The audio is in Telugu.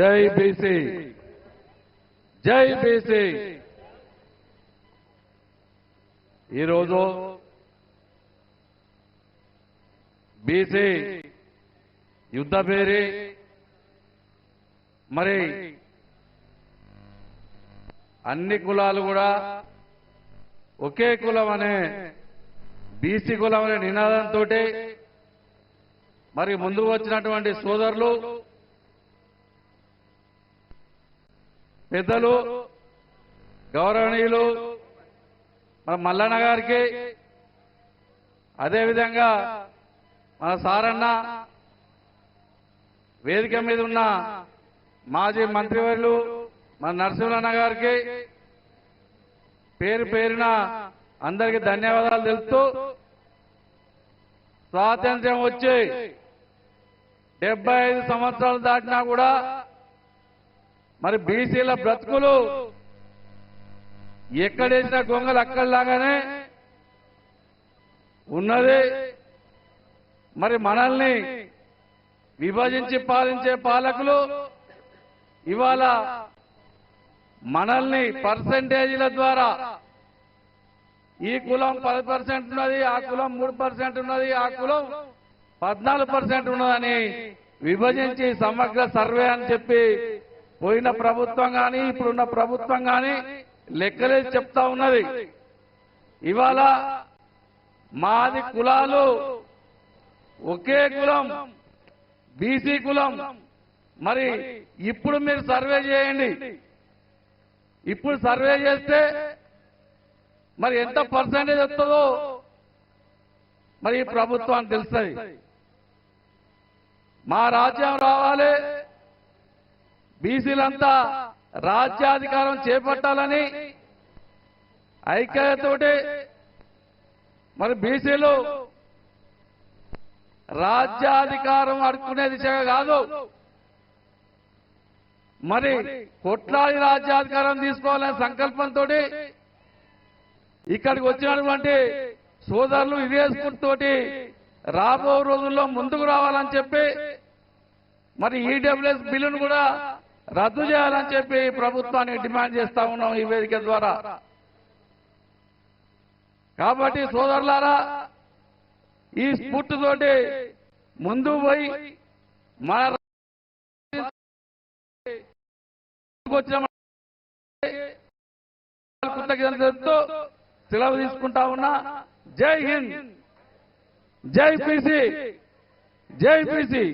జై బీసీ. జై బీసీ. ఈరోజు బీసీ యుద్ధ పేరి మరి అన్ని కులాలు కూడా ఒకే కులం అనే బీసీ కులం అనే నినాదంతో మరి ముందుకు వచ్చినటువంటి సోదరులు పెద్దలు గౌరవనీయులు మన మల్లన్న గారికి అదేవిధంగా మన సారన్న వేదిక మీద ఉన్న మాజీ మంత్రివర్యులు మన నరసింహన్న గారికి పేరు పేరున అందరికీ ధన్యవాదాలు తెలుపుతూ స్వాతంత్ర్యం వచ్చి డెబ్బై ఐదు సంవత్సరాలు దాటినా కూడా మరి బీసీల బ్రతుకులు ఎక్కడేసిన గొంగలు అక్కడలాగానే ఉన్నది. మరి మనల్ని విభజించి పాలించే పాలకులు ఇవాళ మనల్ని పర్సంటేజీల ద్వారా ఈ కులం పది పర్సెంట్ ఉన్నది ఆ కులం మూడు పర్సెంట్ ఉన్నది ఆ కులం పద్నాలుగు పర్సెంట్ ఉన్నదని విభజించి సమగ్ర సర్వే అని చెప్పి పోయిన ప్రభుత్వం కానీ ఇప్పుడున్న ప్రభుత్వం కానీ లెక్కలేసి చెప్తా ఉన్నది. ఇవాళ మాది కులాలు ఒకే కులం బీసీ కులం. మరి ఇప్పుడు మీరు సర్వే చేయండి. ఇప్పుడు సర్వే చేస్తే మరి ఎంత పర్సంటేజ్ వస్తుందో మరి ఈ ప్రభుత్వానికి తెలుస్తుంది. మా రాజ్యం రావాలి బీసీలంతా రాజ్యాధికారం చేపట్టాలని ఐక్యతతోటి మరి బీసీలు రాజ్యాధికారం అడుక్కునే దిశగా కాదు. మరి కొట్లాడి రాజ్యాధికారం తీసుకోవాలనే సంకల్పంతో ఇక్కడికి వచ్చినటువంటి సోదరులు ఇదే స్ఫూర్తితోటి రాబో రోజుల్లో ముందుకు రావాలని చెప్పి మరి ఈడబ్ల్యూఎస్ బిల్లును కూడా రద్దు చేయాలని చెప్పి ప్రభుత్వాన్ని డిమాండ్ చేస్తా ఉన్నాం ఈ వేదిక ద్వారా. కాబట్టి సోదరులారా ఈ స్ఫూర్తితోటి ముందు పోయి మన కృతజ్ఞతతో సెలవు తీసుకుంటా ఉన్నా. జై హింద్. జై పీసీ. జై పీసీ.